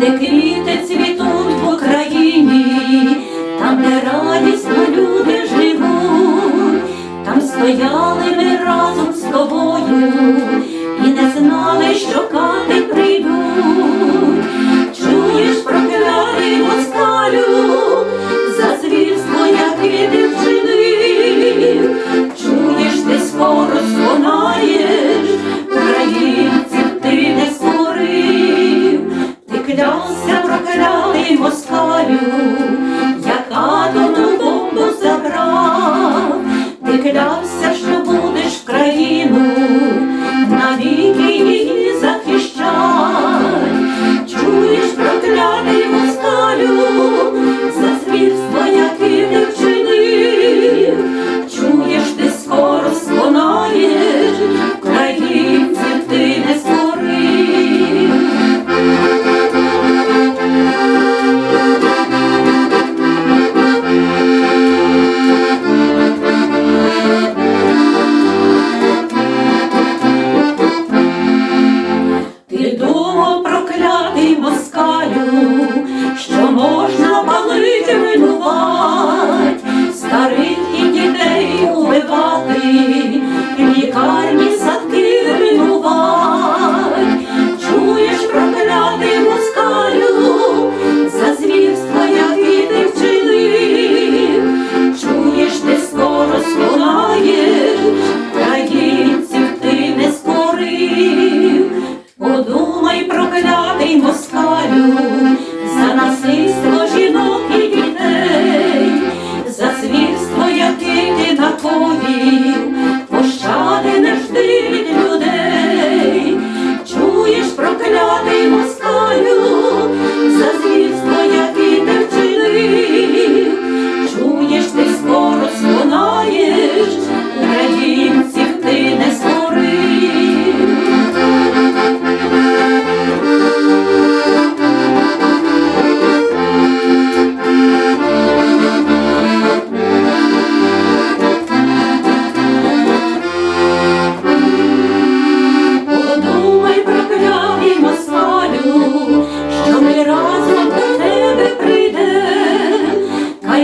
диким закрали москалю, яка дону бомбу забрав, ти клявся.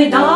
не.